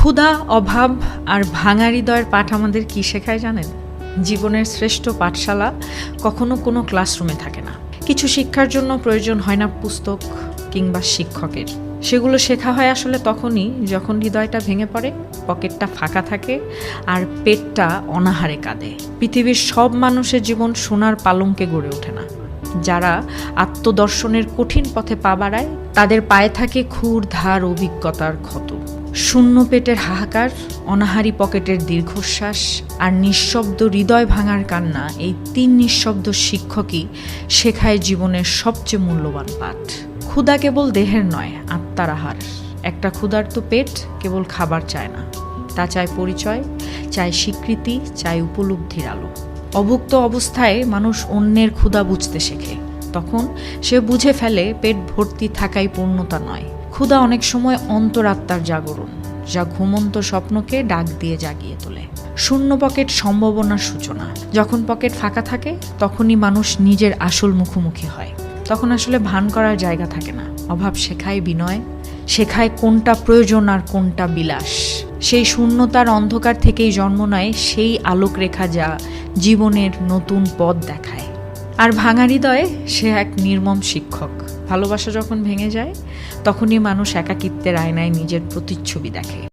ক্ষুধা, অভাব আর ভাঙা হৃদয়ের পাঠ আমাদের কী শেখায় জানেন? জীবনের শ্রেষ্ঠ পাঠশালা কখনো কোনো ক্লাসরুমে থাকে না। কিছু শিক্ষার জন্য প্রয়োজন হয় না পুস্তক কিংবা শিক্ষকের। সেগুলো শেখা হয় আসলে তখনই যখন হৃদয়টা ভেঙে পড়ে, পকেটটা ফাঁকা থাকে আর পেটটা অনাহারে কাঁদে। পৃথিবীর সব মানুষের জীবন সোনার পালঙ্কে গড়ে ওঠে না। যারা আত্মদর্শনের কঠিন পথে পা বাড়ায়, তাদের পায়ে থাকে খুর ধার, অভিজ্ঞতার ক্ষত। শূন্য পেটের হাহাকার, অনাহারি পকেটের দীর্ঘশ্বাস আর নিঃশব্দ হৃদয় ভাঙার কান্না, এই তিন নিঃশব্দ শিক্ষকই শেখায় জীবনের সবচেয়ে মূল্যবান পাঠ। ক্ষুধা কেবল দেহের নয়, আত্মার আহার। একটা ক্ষুধার্ত পেট, কেবল খাবার চায় না। তা চায় পরিচয়, চায় স্বীকৃতি, চায় উপলব্ধির আলো। অভুক্ত অবস্থায় মানুষ অন্যের ক্ষুধা বুঝতে শেখে। তখন সে বুঝে ফেলে, পেট ভর্তি থাকাই পূর্ণতা নয়। ক্ষুধা অনেক সময় অন্তরাত্মার জাগরণ, যা ঘুমন্ত স্বপ্নকে ডাক দিয়ে জাগিয়ে তোলে। শূন্য পকেট সম্ভাবনার সূচনা। যখন পকেট ফাঁকা থাকে, তখনই মানুষ নিজের আসল মুখোমুখি হয়। তখন আসলে ভান করার জায়গা থাকে না। অভাব শেখায় বিনয়, শেখায় কোনটা প্রয়োজন আর কোনটা বিলাস। সেই শূন্যতার অন্ধকার থেকেই জন্ম নেয় সেই আলোক রেখা যা জীবনের নতুন পথ দেখায়। আর ভাঙা হৃদয়ে সে এক নির্মম শিক্ষক। ভালোবাসা যখন ভেঙে যায়, তখনই মানুষ একাকিত্বের আয়নায় নিজের প্রতিচ্ছবি দেখে।